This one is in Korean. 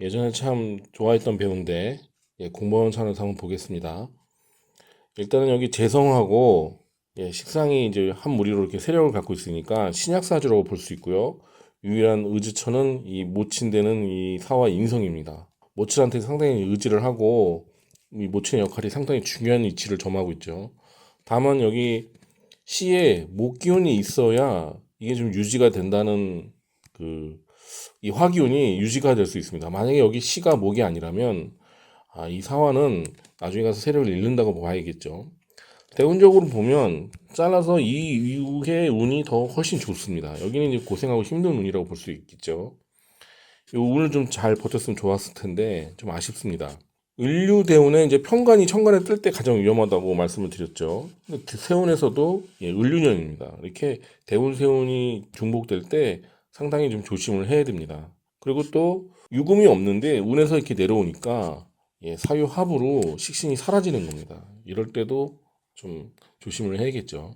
예전에 참 좋아했던 배우인데 예, 공무원 차원에서 한번 보겠습니다. 일단은 여기 재성하고 예, 식상이 이제 한 무리로 이렇게 세력을 갖고 있으니까 신약사주라고 볼 수 있고요. 유일한 의지처는 이 모친되는 이 사화 인성입니다. 모친한테 상당히 의지를 하고 이 모친의 역할이 상당히 중요한 위치를 점하고 있죠. 다만 여기 시에 목 기운이 있어야 이게 좀 유지가 된다는 그 이 화기운이 유지가 될 수 있습니다. 만약에 여기 시가 목이 아니라면 아, 이 사화는 나중에 가서 세력을 잃는다고 봐야겠죠. 대운적으로 보면 잘라서 이 이후의 운이 더 훨씬 좋습니다. 여기는 이제 고생하고 힘든 운이라고 볼 수 있겠죠. 이 운을 좀 잘 버텼으면 좋았을 텐데 좀 아쉽습니다. 을류대운에 이제 편관이 천간에 뜰 때 가장 위험하다고 말씀을 드렸죠. 그 세운에서도 예, 을류년입니다. 이렇게 대운 세운이 중복될 때 상당히 좀 조심을 해야 됩니다. 그리고 또 유금이 없는데 운에서 이렇게 내려오니까 예, 사유 합으로 식신이 사라지는 겁니다. 이럴 때도 좀 조심을 해야겠죠.